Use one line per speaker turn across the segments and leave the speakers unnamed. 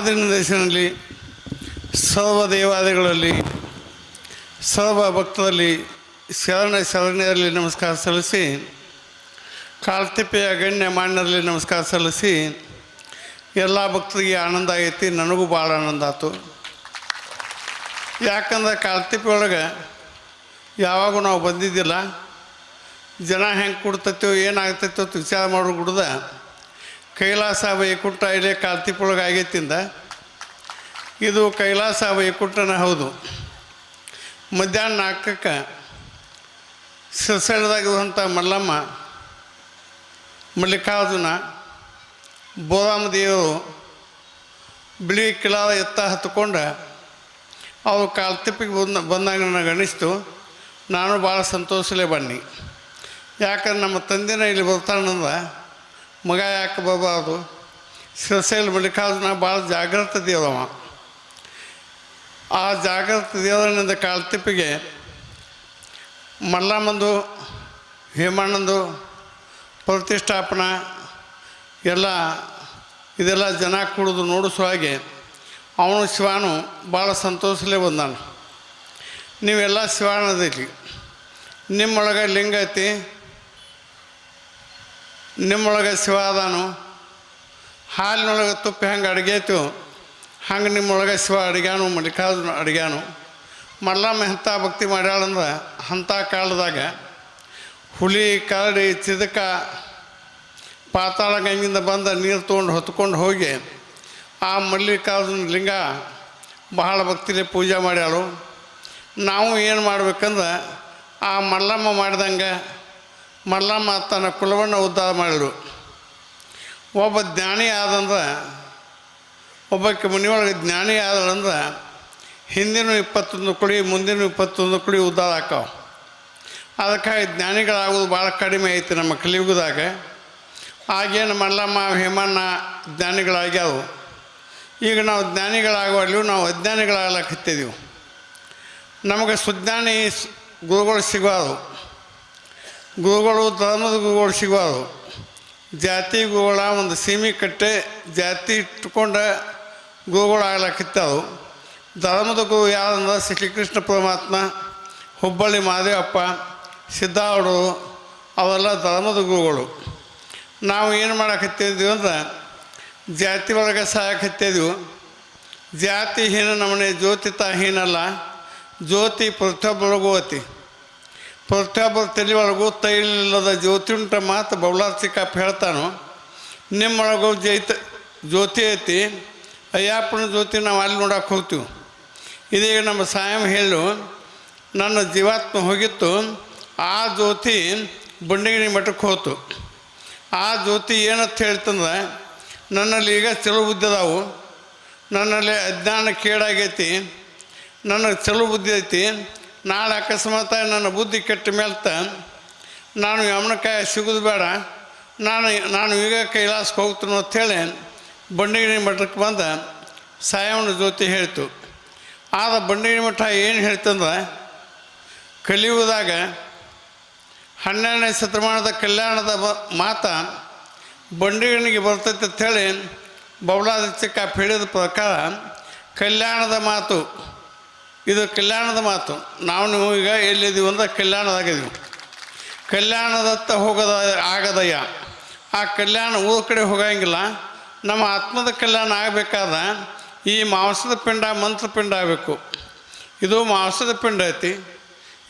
ಆದಿನ ದೇಶದಲ್ಲಿ ಸರ್ವ ದೇವಾಲಯಗಳಲ್ಲಿ ಸರ್ವ ಭಕ್ತರಲ್ಲಿ, ಶರಣ ಶರಣೆಯಲ್ಲಿ ನಮಸ್ಕಾರ ಸಲ್ಲಿಸಿ, ಕಾಲ್ತಿಪ್ಪೆಯ ಗಣ್ಯ ಮಾನ್ಯರಲ್ಲಿ ನಮಸ್ಕಾರ ಸಲ್ಲಿಸಿ, ಎಲ್ಲ ಭಕ್ತರಿಗೆ ಆನಂದ ಆಗೈತಿ ನನಗೂ ಭಾಳ ಆನಂದ ಆಯ್ತು. ಯಾಕಂದ್ರೆ ಕಾಲ್ತಿಪ್ಪೆ ಒಳಗೆ ಯಾವಾಗೂ ನಾವು ಬಂದಿದ್ದಿಲ್ಲ. ಜನ ಹೆಂಗೆ ಕೊಡ್ತೈತೋ, ಏನಾಗ್ತೈತೋ ಅಂತ ವಿಚಾರ ಮಾಡೋ ಗುಡ್ದ ಕೈಲಾಸ ವೈಕುಂಠ ಇಲ್ಲೇ ಕಾಲ್ತಿಪ್ಪೊಳಗೆ ಆಗೈತಿಂದ ಇದು ಕೈಲಾಸ ವೈಕುಂಠನ ಹೌದು. ಮಧ್ಯಾಹ್ನ ನಾಲ್ಕಕ್ಕೆ ಸಿರ್ಸಳದಾಗಿರುವಂಥ ಮಲ್ಲಮ್ಮ, ಮಲ್ಲಿಕಾರ್ಜುನ, ಬೋರಾಮ ದೇವರು ಬಿಳಿ ಕಿಲಾದ ಎತ್ತ ಹತ್ಕೊಂಡು ಅವರು ಕಾಲ್ತಿಪ್ಪಿಗೆ ಬಂದ, ಬಂದಾಗ ನನಗೆ ನಾನು ಭಾಳ ಸಂತೋಷಲೇ ಬನ್ನಿ. ಯಾಕಂದ್ರೆ ನಮ್ಮ ತಂದೆನ ಇಲ್ಲಿ ಬರ್ತಾನಂದ್ರೆ ಮಗ ಯಾಕೆ ಬರಬಾರ್ದು ಶಿರಸೈಲಿ ಮಲ್ಲಿಕಾರ್ಜುನ ಭಾಳ ಜಾಗೃತ ದೇವರವ ಆ ಜಾಗೃತ ದೇವರನಿಂದ ಕಾಲ್ತಿಪ್ಪಿಗೆ ಮಲ್ಲಮ್ಮಂದು, ಹೇಮಣ್ಣಂದು ಪ್ರತಿಷ್ಠಾಪನಾ ಎಲ್ಲ ಇದೆಲ್ಲ ಜನ ಕುಡಿದು ನೋಡಿಸೋ ಹಾಗೆ ಅವನು ಶಿವಾನು ಭಾಳ ಸಂತೋಷಲೇ ಬಂದಾನು. ನೀವೆಲ್ಲ ಶಿವಾನದಿರಲಿ ನಿಮ್ಮೊಳಗೆ ಲಿಂಗ ಐತಿ. ನಿಮ್ಮೊಳಗೆ ಶಿವ ಅದಾನು. ಹಾಲಿನೊಳಗೆ ತುಪ್ಪ ಹೆಂಗೆ ಅಡುಗೆ ಐತು ಹಂಗೆ ನಿಮ್ಮೊಳಗೆ ಶಿವ ಅಡುಗೆನು ಮಲ್ಲಿಕಾರ್ಜುನ ಅಡುಗೆನು ಮಲ್ಲಮ್ಮ ಎಂಥ ಭಕ್ತಿ ಮಾಡ್ಯಾಳಂದ್ರೆ ಅಂಥ ಕಾಲದಾಗ ಹುಲಿ, ಕರಡಿ, ಚಿದಕ ಪಾತಾಳ ಗಂಗಿಂದ ಬಂದ ನೀರು ತೊಗೊಂಡು ಹೊತ್ಕೊಂಡು ಹೋಗಿ ಆ ಮಲ್ಲಿಕಾರ್ಜುನ ಲಿಂಗ ಬಹಳ ಭಕ್ತಿಲಿ ಪೂಜೆ ಮಾಡ್ಯಾಳು. ನಾವು ಏನು ಮಾಡ್ಬೇಕಂದ್ರೆ ಆ ಮಲ್ಲಮ್ಮ ಮಾಡಿದಂಗೆ ಮಲ್ಲಮ್ಮ ತನ್ನ ಕುಲವನ್ನು ಉದ್ಧಾರ ಮಾಡಿದ್ರು. ಒಬ್ಬ ಜ್ಞಾನಿ ಆದಂದ್ರೆ, ಒಬ್ಬಕ್ಕೆ ಮನೆಯೊಳಗೆ ಜ್ಞಾನಿ ಆದಳಂದ್ರೆ, ಹಿಂದಿನ ಇಪ್ಪತ್ತೊಂದು ಕುಳಿ ಮುಂದಿನ ಇಪ್ಪತ್ತೊಂದು ಕುಳಿ ಉದ್ಧಾರ ಹಾಕವು ಅದಕ್ಕಾಗಿ ಜ್ಞಾನಿಗಳಾಗೋದು ಭಾಳ ಕಡಿಮೆ ಐತಿ ನಮ್ಮ ಕಲಿಯುಗದಾಗ. ಆಗೇನು ಮಲ್ಲಮ್ಮ, ಹೇಮಣ್ಣ ಜ್ಞಾನಿಗಳಾಗ್ಯಾವು. ಈಗ ನಾವು ಜ್ಞಾನಿಗಳಾಗುವಲ್ಲಿ ನಾವು ಅಜ್ಞಾನಿಗಳಾಗ್ಲಕತ್ತಿದ್ದೀವಿ ನಮಗೆ ಸುಜ್ಞಾನಿ ಗುರುಗಳು ಸಿಗೋದು ಗುರುಗಳು ಧರ್ಮದ ಗುರುಗಳು ಸಿಗಬಾರ್ದು. ಜಾತಿ ಗುರುಗಳ ಒಂದು ಸೀಮೆ ಕಟ್ಟೆ ಜಾತಿ ಇಟ್ಟುಕೊಂಡ ಗುರುಗಳು ಆಗ್ಲಕ್ಕಿತ್ತವು ಧರ್ಮದ ಗುರು ಯಾರಂದ್ರೆ ಶ್ರೀಕೃಷ್ಣ ಪರಮಾತ್ಮ, ಹುಬ್ಬಳ್ಳಿ ಮಾದೇವಪ್ಪ ಸಿದ್ದಾವಡು ಅವೆಲ್ಲ ಧರ್ಮದ ಗುರುಗಳು ನಾವು ಏನು ಮಾಡಕತ್ತಿದ್ವಿ ಅಂದ್ರೆ ಜಾತಿ ಒಳಗೆ ಸಾಯಕತ್ತಿದ್ವು ಜಾತಿ ಹೀನ ನಮ್ಮನೆ ತಾ ಹೀನಲ್ಲ ಜ್ಯೋತಿ ಪ್ರತಿಯೊಬ್ಬರಿಗೂ ಅತಿ. ಪ್ರತಿಯೊಬ್ಬರ ಒಳಗೂ ತೈಲಿಲ್ಲದ ಜ್ಯೋತಿ ಉಂಟ ಮಾತು ಬೌಲಾರ್ಚಿಕಪ್ಪ ಹೇಳ್ತಾನು. ನಿಮ್ಮೊಳಗೂ ಜೈತ, ಜ್ಯೋತಿ ಐತಿ. ಅಯ್ಯಪ್ಪನ ಜ್ಯೋತಿ ನಾವು ಅಲ್ಲಿ ನೋಡಕ್ಕೆ ಹೋಗ್ತೀವಿ. ಇದೀಗ ನಮ್ಮ ಸಾಯಂ ಹೇಳು, ನನ್ನ ಜೀವಾತ್ಮ ಹೋಗಿತ್ತು. ಆ ಜ್ಯೋತಿ ಬಂಡಿಗಿಣಿ ಮಠಕ್ಕೆ ಹೋತು. ಆ ಜ್ಯೋತಿ ಏನಂತ ಹೇಳ್ತಂದ್ರೆ, ನನ್ನಲ್ಲಿ ಈಗ ಚಲೋ ಬುದ್ಧಿ ಅದಾವು. ನನ್ನಲ್ಲಿ ಅಜ್ಞಾನ ಕೇಡಾಗೈತಿ. ನನಗೆ ಚಲೋ ಬುದ್ಧಿ ಐತಿ. ನಾಳೆ ಅಕಸ್ಮಾತ್ ನನ್ನ ಬುದ್ಧಿ ಕೆಟ್ಟ ಮೇಲ್ತ. ನಾನು ಯಮನಕಾಯ ಸಿಗೋದು ಬೇಡ. ನಾನು ನಾನು ಈಗ ಕೈಲಾಸಕ್ಕೆ ಹೋಗ್ತೀನಿ ಅಂಥೇಳಿ ಬಂಡಿಗಿಣಿ ಮಠಕ್ಕೆ ಬಂದ ಸಾಯವನ ಜ್ಯೋತಿ ಹೇಳ್ತು. ಆದ ಬಂಡಿಗಿಣಿ ಮಠ ಏನು ಹೇಳ್ತಂದ್ರೆ, ಕಲಿಯುವುದಾಗ ಹನ್ನೆರಡನೇ ಶತಮಾನದ ಕಲ್ಯಾಣದ ಬ, ಮಾತ ಬಂಡಿಗಣಿಗೆ ಬರ್ತೈತೆ ಅಂಥೇಳಿ ಕಾಪ್ ಹೇಳಿದ ಪ್ರಕಾರ ಕಲ್ಯಾಣದ ಮಾತು ಇದು ಕಲ್ಯಾಣದ ಮಾತು. ನಾವು ನೀವು ಈಗ ಎಲ್ಲಿದ್ದೀವಿ ಅಂದ್ರೆ ಕಲ್ಯಾಣದಾಗಿದ್ದೀವಿ. ಕಲ್ಯಾಣದತ್ತ ಹೋಗದ ಆಗದಯ್ಯ. ಆ ಕಲ್ಯಾಣ ಊರ ಕಡೆ ಹೋಗಂಗಿಲ್ಲ. ನಮ್ಮ ಆತ್ಮದ ಕಲ್ಯಾಣ ಆಗಬೇಕಾದ ಈ ಮಾಂಸದ ಪಿಂಡ ಮಂತ್ರ ಪಿಂಡ ಆಗಬೇಕು. ಇದು ಮಾಂಸದ ಪಿಂಡ ಐತಿ.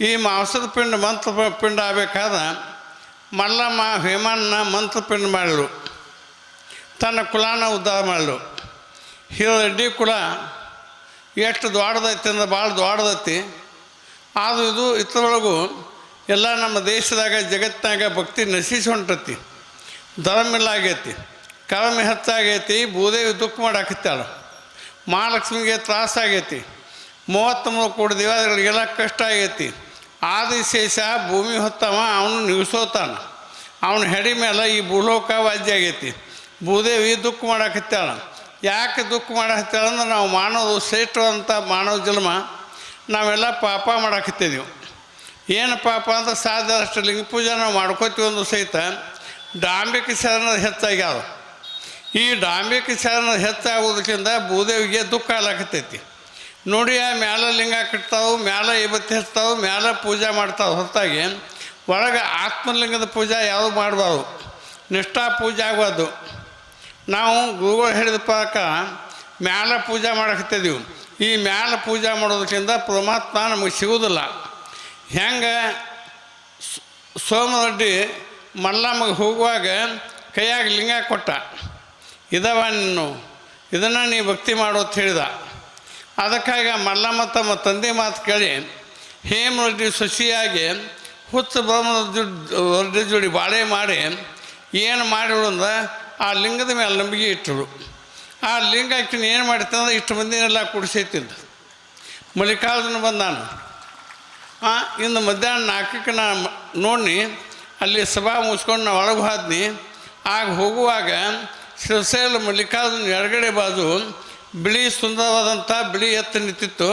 ಈ ಮಾಂಸದ ಪಿಂಡ ಮಂತ್ರ ಪಿಂಡ ಆಗಬೇಕಾದ ಮಲ್ಲಮ್ಮ ಹೇಮಣ್ಣ ಮಂತ್ರ ಪಿಂಡ ಮಾಡಲು. ತನ್ನ ಕುಲಾನ ಉದ್ಧಾರ ಮಾಡಲು. ಹಿರಡ್ಡಿ ಕುಲ ಎಷ್ಟು ದ್ವಾಡದೈತಿ ಅಂದ್ರೆ ಭಾಳ ದ್ವಾಡದತ್ತಿ ಆದರೂ ಇದು ಇತರೊಳಗೂ ಎಲ್ಲ ನಮ್ಮ ದೇಶದಾಗ, ಜಗತ್ತಿನಾಗ ಭಕ್ತಿ ನಶಿಸಿ ಹೊಂಟತಿ. ಧರ್ಮ ಆಗೈತಿ. ಕರ್ಮ ಹೆಚ್ಚಾಗೈತಿ ಭೂದೇವಿ ದುಃಖ ಮಾಡಾಕತ್ತಾಳ ಮಹಾಲಕ್ಷ್ಮಿಗೆ ತ್ರಾಸ ಆಗೈತಿ. ಮೂವತ್ತ್ಮೂರು ಕೋಟಿ ದೇವಾದಿಗಳಿಗೆಲ್ಲ ಕಷ್ಟ ಆಗೈತಿ. ಆದಿಶೇಷ ಭೂಮಿ ಹೊತ್ತವ, ಅವನು ನಿಗಿಸೋತಾನ. ಅವನ ಹೆಡಿ ಮೇಲೆ ಈ ಭೂಲೋಕ ವಾಜ್ಯ ಆಗೈತಿ. ಭೂದೇವಿ ದುಃಖ ಮಾಡಾಕತ್ತಾಳ ಯಾಕೆ ದುಃಖ ಮಾಡಾಕತ್ತಾಳ ಅಂದ್ರೆ ನಾವು ಮಾನವ ಶ್ರೇಷ್ಠವಂತ ಮಾನವ ಜನ್ಮ ನಾವೆಲ್ಲ ಪಾಪ ಮಾಡಾಕತ್ತೀವಿ ಏನು ಪಾಪ ಅಂದ್ರೆ ಸಾಧ್ಯ ಅಷ್ಟು ಲಿಂಗ ಪೂಜೆ ನಾವು ಮಾಡ್ಕೋತೀವಿ ಒಂದು ಸಹಿತ ಡಾಂಬಿಕ ಶರಣ ಹೆಚ್ಚಾಗ್ಯಾವ. ಈ ಡಾಂಬಿಕೀಕರಣ ಹೆಚ್ಚಾಗೋದಕ್ಕಿಂತ ಭೂದೇವಿಗೆ ದುಃಖ ಆಗ್ಲಾಕತ್ತೈತಿ. ನೋಡಿ ಆ ಮ್ಯಾಲ ಲಿಂಗ ಕಟ್ತಾವೆ, ಮ್ಯಾಲ ಇವತ್ತು ಹೆಚ್ಚಾವೆ ಮ್ಯಾಲ ಪೂಜೆ ಮಾಡ್ತಾವೆ ಹೊರತಾಗಿ ಒಳಗೆ ಆತ್ಮಲಿಂಗದ ಪೂಜೆ ಯಾವುದು ಮಾಡಬಾರ್ದು. ನಿಷ್ಠಾ ಪೂಜೆ ಆಗೋದು ನಾವು ಗುರುಗಳು ಹೇಳಿದ ಪಾಕ ಮ್ಯಾಲ ಪೂಜೆ ಮಾಡಕತ್ತಿದ್ದೀವಿ. ಈ ಮ್ಯಾಲ ಪೂಜೆ ಮಾಡೋದಕ್ಕಿಂತ ಪರಮಾತ್ಮ ನಮಗೆ ಸಿಗೋದಿಲ್ಲ ಹೆಂಗೆ ಸೋಮರೆಡ್ಡಿ ಮಲ್ಲಮ್ಮಗೆ ಹೋಗುವಾಗ ಕೈಯಾಗ ಲಿಂಗ ಕೊಟ್ಟ. ಇದವ ನೀನು, ಇದನ್ನು ನೀ ಭಕ್ತಿ ಮಾಡು ಅಂತ ಹೇಳಿದ. ಅದಕ್ಕಾಗಿ ಮಲ್ಲಮ್ಮ ತಮ್ಮ ತಂದೆ ಮಾತು ಕೇಳಿ ಹೇಮರೆಡ್ಡಿ ಸೊಸಿಯಾಗಿ ಹುಚ್ಚ ಬ್ರಹ್ಮದ ರೆಡ್ಡಿ ಜೋಡಿ ಬಾಳೆ ಮಾಡಿ, ಏನು ಮಾಡಿರು ಅಂದ್ರೆ ಆ ಲಿಂಗದ ಮೇಲೆ ನಂಬಿಕೆ ಇಟ್ಟಳು. ಆ ಲಿಂಗ ಆಕಿನ ಏನು ಮಾಡಿತ್ತಂದ್ರೆ ಇಷ್ಟು ಮಂದಿನೆಲ್ಲ ಕುಡಿಸೈತಿದ್ದು ಮಲ್ಲಿಕಾರ್ಜುನ ಬಂದಾನು. ಇನ್ನು ಮಧ್ಯಾಹ್ನ ನಾಲ್ಕಕ್ಕೆ ನಾನು ನೋಡಿ ಅಲ್ಲಿ ಸಭಾ ಮುಚ್ಕೊಂಡು ನಾವು ಒಳಗೆ ಹೋದ್ನಿ. ಆಗ ಹೋಗುವಾಗ ಶಿವಸೇನ ಮಲ್ಲಿಕಾರ್ಜುನ ಎಡಗಡೆ ಬಾಜು ಬಿಳಿ ಸುಂದರವಾದಂಥ ಬಿಳಿ ಎತ್ತ ನಿಂತಿತ್ತು.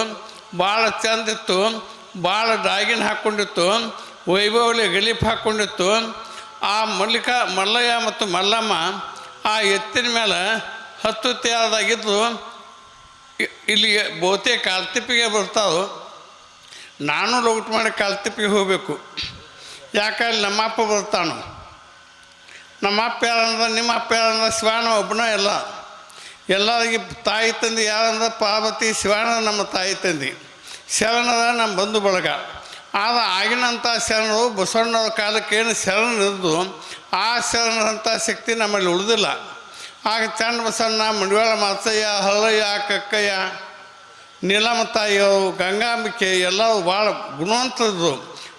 ಭಾಳ ಚಂದಿತ್ತು. ಭಾಳ ಡಾಗಿನ ಹಾಕ್ಕೊಂಡಿತ್ತು. ವೈಭವಲಿ ಗಲೀಫ್ ಹಾಕ್ಕೊಂಡಿತ್ತು. ಆ ಮಲ್ಲಿಕಾ ಮಲ್ಲಯ್ಯ ಮತ್ತು ಮಲ್ಲಮ್ಮ ಆ ಎತ್ತಿನ ಮೇಲೆ ಹತ್ತು ತೇರದಾಗಿದ್ದು ಇಲ್ಲಿ ಬಹುತೇಕ ಕಾಲ್ತಿಪ್ಪಿಗೆ ಬರ್ತಾವೆ. ನಾನು ಲೋಟ್ ಮಾಡಿ ಕಾಲ್ತಿಪ್ಪಿಗೆ ಹೋಗಬೇಕು. ಯಾಕಂದ್ರೆ ನಮ್ಮಪ್ಪ ಬರ್ತಾನು? ನಮ್ಮಪ್ಪ ಯಾರಂದ್ರೆ ನಿಮ್ಮ ಅಪ್ಪ ಯಾರಂದ್ರೆ ಶಿವಾನ ಒಬ್ಬನ ಎಲ್ಲ ಎಲ್ಲರಿಗೆ ತಾಯಿ ತಂದೆ ಯಾರಂದ್ರೆ ಪಾರ್ವತಿ, ಶಿವಾನ ನಮ್ಮ ತಾಯಿ ತಂದೆ. ಶರಣರ ನಮ್ಮ ಬಂಧು ಬಳಗ. ಆದ ಆಗಿನಂಥ ಶರಣರು ಬಸವಣ್ಣವ್ರ ಕಾಲಕ್ಕೆ ಏನು ಶರಣರಿದ್ದು ಆ ಶರಣರಂಥ ಶಕ್ತಿ ನಮ್ಮಲ್ಲಿ ಉಳಿದಿಲ್ಲ. ಆಗ ಚಂಡ ಬಸಣ್ಣ ಮಂಡವಾಳ ಮಾತಯ್ಯ ಹಲ್ಲಯ್ಯ ಕಕ್ಕಯ್ಯ, ನೀಲಮ್ಮ ತಾಯಿಯವರು, ಗಂಗಾಂಬಿಕೆ ಎಲ್ಲವೂ ಭಾಳ ಗುಣವಂತದ್ದು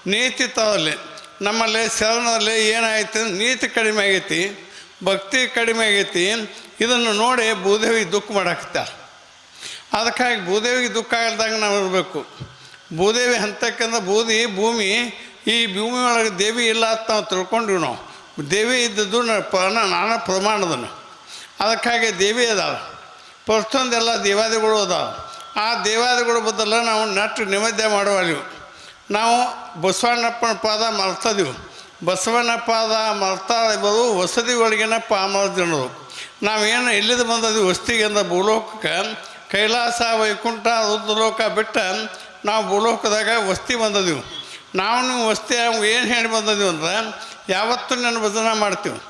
ನೀತಿ ತವಲ್ಲಿ. ನಮ್ಮಲ್ಲಿ ಶರಣರಲ್ಲಿ ಏನಾಯ್ತು ನೀತಿ ಕಡಿಮೆ ಆಗೈತಿ, ಭಕ್ತಿ ಕಡಿಮೆ ಆಗೈತಿ. ಇದನ್ನು ನೋಡಿ ಭೂದೇವಿ ದುಃಖ ಮಾಡಾಕತ್ತಾರೆ. ಅದಕ್ಕಾಗಿ ಭೂದೇವಿಗೆ ದುಃಖ ಆಗಲ್ದಂಗೆ ನಾವು ಇರಬೇಕು. ಭೂದೇವಿ ಹಂತಕ್ಕಂಥ ಬೂದಿ ಭೂಮಿ, ಈ ಭೂಮಿ ದೇವಿ ಇಲ್ಲ ಅಂತ ನಾವು ತಿಳ್ಕೊಂಡ್ವಿ ನಾವು. ದೇವಿ ಇದ್ದದ್ದು ನ- ಪ- ನಾನಾ ಪ್ರಮಾಣದನು. ಅದಕ್ಕಾಗಿ ದೇವಿ ಅದಾವ ಪ್ರಸ್ತೊಂದೆಲ್ಲ ದೇವಾದಿಗಳು ಅದಾವ ಆ ದೇವಾದಿಗಳು ಬದಲ ನಾವು ನಟ್ಟು ನಿವೇದ್ಯ ಮಾಡುವಲ್ಲಿವು ನಾವು ಬಸವಣ್ಣಪ್ಪನ ಪಾದ ಮರ್ತದೀವಿ ಬಸವಣ್ಣ ಪಾದ ಮರ್ತಾ ಇರೋದು ವಸತಿ ಒಳಗಿನ ಪಾಮರ ನಾವೇನು ಎಲ್ಲಿಂದ ಬಂದದ್ದು ವಸ್ತಿಗೆ ಅಂದ ಭೂಲೋಕಕ್ಕೆ? ಕೈಲಾಸ ವೈಕುಂಠ ರುದ್ರಲೋಕ ಬಿಟ್ಟ ನಾವು ಭೂಲೋಕದಾಗ ವಸ್ತಿ ಬಂದದೀವಿ. ನಾವು ನೀವು ವಸ್ತಿ ಏನು ಹೇಳಿ ಬಂದದೀವಿ ಅಂದ್ರೆ ಯಾವತ್ತೂ ನಾನು ಭಜನ ಮಾಡ್ತೀವಿ.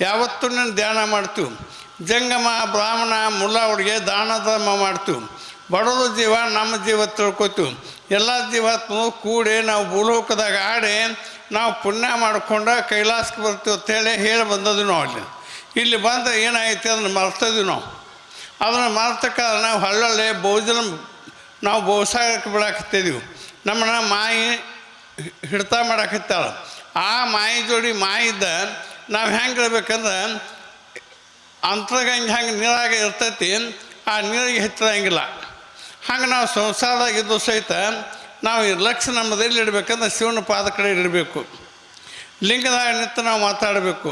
ಯಾವತ್ತೂ ನಾನು ಧ್ಯಾನ ಮಾಡ್ತೀವಿ. ಜಂಗಮ, ಬ್ರಾಹ್ಮಣ, ಮುಲ್ಲ ಅವ್ರಿಗೆ ದಾನ ಧರ್ಮ ಮಾಡ್ತೀವಿ. ಬಡವರು ಜೀವ ನಮ್ಮ ಜೀವ ತಿಳ್ಕೊತೀವಿ. ಎಲ್ಲ ಜೀವಾತ್ಮರು ಕೂಡಿ ನಾವು ಭೂಲೋಕದಾಗ ಆಡಿ ನಾವು ಪುಣ್ಯ ಮಾಡ್ಕೊಂಡು ಕೈಲಾಸಕ್ಕೆ ಬರ್ತೀವಿ ಅಂತೇಳಿ ಹೇಳಿ ಬಂದದ್ದು ನಾವು ಅಲ್ಲಿ. ಇಲ್ಲಿ ಬಂದು ಏನಾಯ್ತು ಅದನ್ನು ಮರ್ತದ್ವಿ ನಾವು. ಅದನ್ನು ಮರ್ತಕ್ಕ ನಾವು ಹಳ್ಳಲ್ಲಿ ಬಹುಜನ ನಾವು ಬಹುಸಾಗಕ್ಕೆ ಬಿಡಾಕತ್ತಿದ್ದೀವಿ ನಮ್ಮನ್ನ ಮಾಯಿ ಹಿಡ್ತಾ ಮಾಡಾಕತ್ತಾಳ. ಆ ಮಾಯಿ ಜೋಡಿ ಮಾಯಿದ್ದ ನಾವು ಹೆಂಗೆ ಇರ್ಬೇಕಂದ್ರೆ ಅಂತರಗಂಗೆ ಹೆಂಗೆ ನೀರಾಗ ಇರ್ತೈತಿ, ಆ ನೀರಿಗೆ ಹೆಚ್ಚಿರಂಗಿಲ್ಲ. ಹಂಗೆ ನಾವು ಸಂಸಾರದಾಗಿದ್ದು ಸಹಿತ, ನಾವು ಈ ಲಕ್ಷ್ಯ ನಮ್ಮದಲ್ಲಿ ಇಡಬೇಕಂದ್ರೆ ಶಿವನ ಪಾದ ಕಡೆ ಇಡಬೇಕು. ಲಿಂಗದಾಗ ನಿಂತು ನಾವು ಮಾತಾಡಬೇಕು.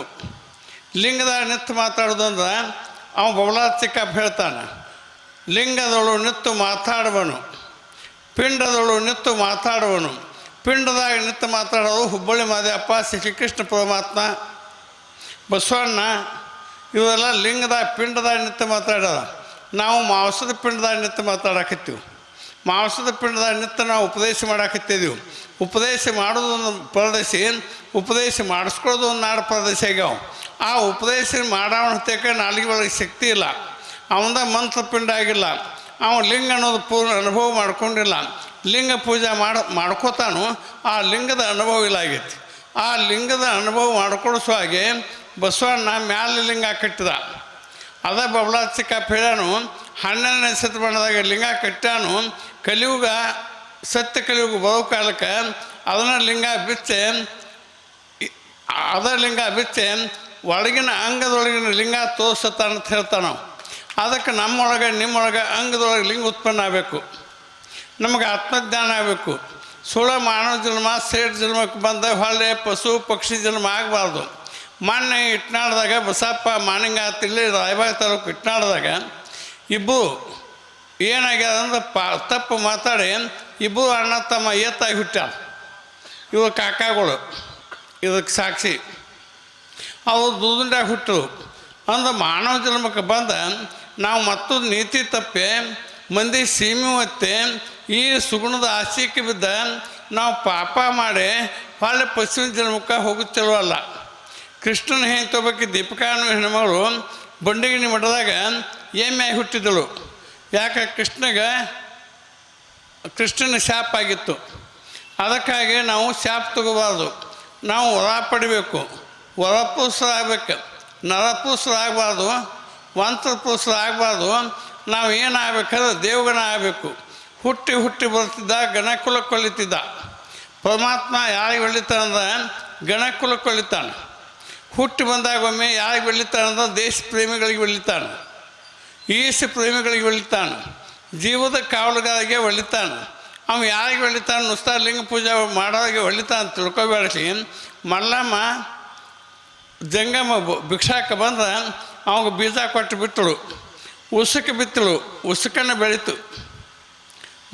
ಲಿಂಗದಾಗ ನಿಂತು ಮಾತಾಡೋದಂದ್ರೆ ಅವ ಬಬಲಾ ಚಿಕ್ಕಪ್ಪ ಹೇಳ್ತಾನೆ, ಲಿಂಗದೊಳು ನಿಂತು ಮಾತಾಡುವನು, ಪಿಂಡದೊಳು ನಿಂತು ಮಾತಾಡುವನು. ಪಿಂಡದಾಗ ನಿತ್ಯ ಮಾತಾಡೋರು ಹುಬ್ಬಳ್ಳಿ ಮಾದೇವಪ್ಪ ಶ್ರೀಕೃಷ್ಣ ಪರಮಾತ್ಮ, ಬಸವಣ್ಣ, ಇವೆಲ್ಲ ಲಿಂಗದ ಪಿಂಡದಾಗ ನಿತ್ಯ ಮಾತಾಡೋದ. ನಾವು ಮಾಂಸದ ಪಿಂಡದಾಗ ನಿತ್ಯ ಮಾತಾಡಕತ್ತೀವಿ. ಮಾಂಸದ ಪಿಂಡದ ನಿತ್ಯ ನಾವು ಉಪದೇಶ ಮಾಡಾಕತ್ತಿದ್ದೀವಿ ಉಪದೇಶ ಮಾಡೋದು ಒಂದು ಪ್ರದೇಶ ಉಪದೇಶ ಮಾಡಿಸ್ಕೊಳ್ಳೋದು ಒಂದು ನಾಡು ಪ್ರದೇಶ ಆಗ್ಯಾವ. ಆ ಉಪದೇಶ ಮಾಡೋಣತಕ್ಕ ನಾಲಿಗೆ ಒಳಗೆ ಶಕ್ತಿ ಇಲ್ಲ. ಅವಂದ ಮಂತ್ರ ಪಿಂಡ ಆಗಿಲ್ಲ. ಅವನು ಲಿಂಗ ಅನ್ನೋದು ಪೂರ್ಣ ಅನುಭವ ಮಾಡ್ಕೊಂಡಿಲ್ಲ. ಲಿಂಗ ಪೂಜೆ ಮಾಡ, ಮಾಡ್ಕೋತಾನು, ಆ ಲಿಂಗದ ಅನುಭವ ಇಲ್ಲ ಆಗೈತಿ ಆ ಲಿಂಗದ ಅನುಭವ ಮಾಡ್ಕೊಳಿಸೋ ಹಾಗೆ ಬಸವಣ್ಣ ಮ್ಯಾಲೆ ಲಿಂಗ ಕಟ್ಟಿದ. ಅದ ಬಬಲಾ ಚಿಕ್ಕಪ್ಪ ಹೇಳ್ಯಾನು ಹನ್ನೆರಡನೇ ಶತಮಾನದಾಗ ಲಿಂಗ ಕಟ್ಟಾನು, ಕಲಿಯುಗ, ಸತ್ಯ ಕಲಿಯುಗ ಬರೋ ಕಾಲಕ್ಕೆ ಅದನ್ನು ಲಿಂಗ ಬಿಚ್ಚೆ ಅದರ ಲಿಂಗ ಬಿಚ್ಚೆ ಒಳಗಿನ ಅಂಗದೊಳಗಿನ ಲಿಂಗ ತೋರಿಸುತ್ತಾನಂತ ಹೇಳ್ತಾನ ಅದಕ್ಕೆ ನಮ್ಮೊಳಗೆ, ನಿಮ್ಮೊಳಗೆ ಅಂಗದೊಳಗೆ ಲಿಂಗ ಉತ್ಪನ್ನ ಆಗಬೇಕು. ನಮಗೆ ಆತ್ಮಜ್ಞಾನ ಆಗಬೇಕು. ಸುಳ ಮಾನವ ಜನ್ಮ ಸೇಟ್ ಜನ್ಮಕ್ಕೆ ಬಂದ ಹೊಳ್ಳೆ, ಪಶು, ಪಕ್ಷಿ ಜನ್ಮ ಆಗಬಾರ್ದು. ಮೊನ್ನೆ ಇಟ್ನಾಡ್ದಾಗ ಬಸಪ್ಪ ಮಾನಿಂಗ ತಿಳಿ ರಾಯಬಾಗ ತಾಲೂಕು ಇಟ್ನಾಡ್ದಾಗ ಇಬ್ಬರು ಏನಾಗ್ಯದ ಅಂದ್ರೆ ಪಾ, ತಪ್ಪು ಮಾತಾಡಿ ಇಬ್ಬರು ಅಣ್ಣ ತಮ್ಮ ಏತಾಗಿ ಹುಟ್ಟಾರ ಇವ ಕಾಕಾಗಳು, ಇದಕ್ಕೆ ಸಾಕ್ಷಿ. ಅವರು ದುದುಂಡಾಗಿ ಹುಟ್ಟರು ಅಂದ್ರೆ ಮಾನವ ಜನ್ಮಕ್ಕೆ ಬಂದ ನಾವು ಮತ್ತೊಂದು ನೀತಿ ತಪ್ಪೆ, ಮಂದಿ ಸೀಮೆ ಒತ್ತೆ ಈ ಸುಗುಣದ ಆಸೆಗೆ ಬಿದ್ದ ನಾವು ಪಾಪ ಮಾಡಿ ಹೊಳ್ಳೆ ಪಶ್ಚಿಮ ಜನ್ಮಕ್ಕೆ ಕೃಷ್ಣನ ಅಲ್ಲ. ಕೃಷ್ಣನ ದೀಪಕ ಅನ್ನೋ ಹೆಣ್ಮಗಳು ಬಂಡಗಿನಿ ಮಠದಾಗ ಎಮ್ಮೆ ಹುಟ್ಟಿದಳು. ಯಾಕೆ ಕೃಷ್ಣಗೆ ಕೃಷ್ಣನ ಶಾಪ್ ಆಗಿತ್ತು. ಅದಕ್ಕಾಗಿ ನಾವು ಶಾಪ್ ತಗೋಬಾರ್ದು. ನಾವು ಹೊರ ಪಡಿಬೇಕು. ವರಪುರುಷರಾಗಬೇಕು ನರಪುರುಷರಾಗಬಾರ್ದು ವಂತಪುರುಷರಾಗಬಾರ್ದು ನಾವು ಏನಾಗಬೇಕಾದ್ರೆ ದೇವಗಣ ಆಗಬೇಕು. ಹುಟ್ಟಿ ಹುಟ್ಟಿ ಬರ್ತಿದ್ದ ಗಣಕುಲ ಕೊಲಿತಿದ್ದ ಪರಮಾತ್ಮ ಯಾರಿಗೆ ಬೆಳಿತಾನಂದ್ರೆ ಗಣಕುಲ ಕೊಲಿತಾನೆ ಹುಟ್ಟಿ ಬಂದಾಗ ಒಮ್ಮೆ ಯಾರಿಗೆ ಬೆಳಿತಾನಂದ್ರೆ ದೇಶ ಪ್ರೇಮಿಗಳಿಗೆ ಬೆಳಿತಾನೆ ಈಶ ಪ್ರೇಮಿಗಳಿಗೆ ಬೆಳಿತಾನೆ ಜೀವದ ಕಾವಲುಗಾರಿಗೆ ಒಳಿತಾನೆ ಅವ್ನು ಯಾರಿಗೆ ಒಳಿತಾನೆ ನುಸ್ತಾ ಲಿಂಗ ಪೂಜೆ ಮಾಡೋರಿಗೆ ಒಳಿತಾನೆ ತಿಳ್ಕೊಬೇಡ್ರಿ ಮಲ್ಲಮ್ಮ, ಜಂಗಮ್ಮ ಭಿಕ್ಷಾಕ ಬಂದ್ರೆ ಅವಾಗ ಬೀಜ ಕೊಟ್ಟು ಬಿಟ್ಟಳು ಉಸುಕ ಬಿತ್ತಳು. ಉಸುಕನ್ನು ಬೆಳೀತು.